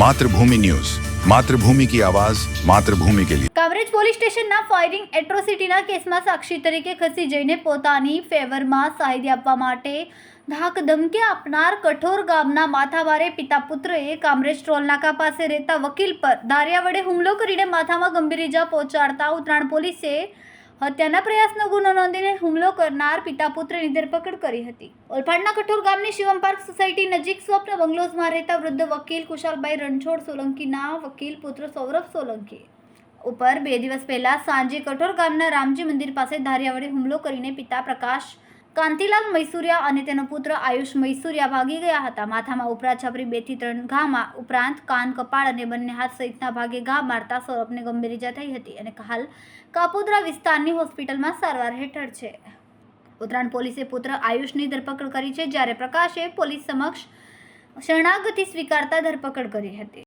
Mathrubhumi news. Mathrubhumi કી આવાજ, માતૃભૂમિ કે લિયે કાવરેજ પોલીસ સ્ટેશનના ફાયરિંગ એટ્રોસિટીના કેસમાં સાક્ષી તરીકે ખસી જઈને પોતાની ફેવરમાં સાહિત્ય આપવા માટે ધાક ધમકી આપનાર કઠોર ગામના માથાવારે પિતા પુત્ર એ કામરેજ ટોલનાકા પાસે રહેતા વકીલ પર ધારિયા વડે હુમલો કરીને માથામાં ગંભીર ઈજા પહોંચાડતા ઉત્તરાયણ પોલીસે હત્યાના પ્રયાસનો ગુનો નોંધીને હુમલો કરનાર પિતા પુત્રની ધરપકડ કરી હતી. ઓલપાડના કઠોર ગામની શિવમ પાર્ક સોસાયટી નજીક સ્વપ્ન બંગલોઝમાં રહેતા વૃદ્ધ વકીલ કુશાલભાઈ રણછોડ સોલંકીના વકીલ પુત્ર સૌરભ સોલંકી ઉપર બે દિવસ પહેલા સાંજે કઠોર ગામના રામજી મંદિર પાસે ધારિયા વડે હુમલો કરીને પિતા પ્રકાશ કાંતિલાલ મૈસુરિયા અને તેનો પુત્ર આયુષ મૈસુરિયા ભાગી ગયા હતા. માથામાં ઉપરા છપરી બેથી ત્રણ ઘામાં ઉપરાંત કાન કપાળ અને બંને હાથ સહિતના ભાગે ઘા મારતા સૌરભને ગંભીર ઇજા થઈ હતી અને હાલ કાપોદ્રા વિસ્તારની હોસ્પિટલમાં સારવાર હેઠળ છે. ઉત્તરાયણ પોલીસે પુત્ર આયુષની ધરપકડ કરી છે, જ્યારે પ્રકાશે પોલીસ સમક્ષ શરણાગતિ સ્વીકારતા ધરપકડ કરી હતી.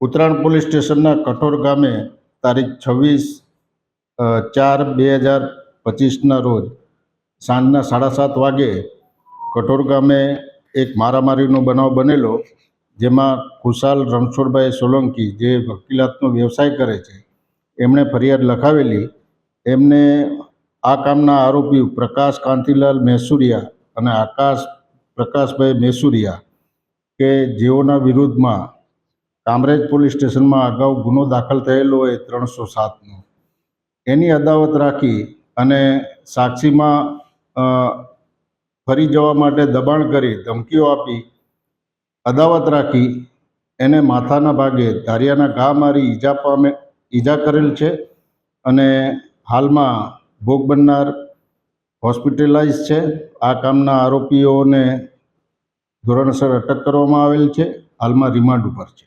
ઉત્તરાયણ પોલીસ સ્ટેશનના કઠોર ગામે તારીખ છવ્વીસ ચાર બે હજાર પચીસના રોજ સાંજના સાડા સાત વાગે કઠોર ગામે એક મારામારીનો બનાવ બનેલો, જેમાં ખુશાલ રણછોડભાઈ સોલંકી જે વકીલાતનો વ્યવસાય કરે છે, એમણે ફરિયાદ લખાવેલી. એમને આ કામના આરોપી પ્રકાશ કાંતિલાલ મૈસુરિયા અને આકાશ પ્રકાશભાઈ મૈસુરિયા કે જેઓના વિરુદ્ધમાં કામરેજ પોલીસ સ્ટેશનમાં અગાઉ ગુનો દાખલ થયેલો હોય ત્રણસો સાતનો. એની અદાવત રાખી અને સાક્ષીમાં ફરી જવા માટે દબાણ કરી ધમકીઓ આપી, અદાવત રાખી, એને માથાના ભાગે ધારિયાના ઘા મારી ઈજા પામે, ઈજા કરેલ છે અને હાલમાં ભોગ બનનાર હોસ્પિટલાઇઝ છે. આ કામના આરોપીઓને ધોરણસર અટક કરવામાં આવેલ છે. હાલમાં રિમાન્ડ ઉપર છે.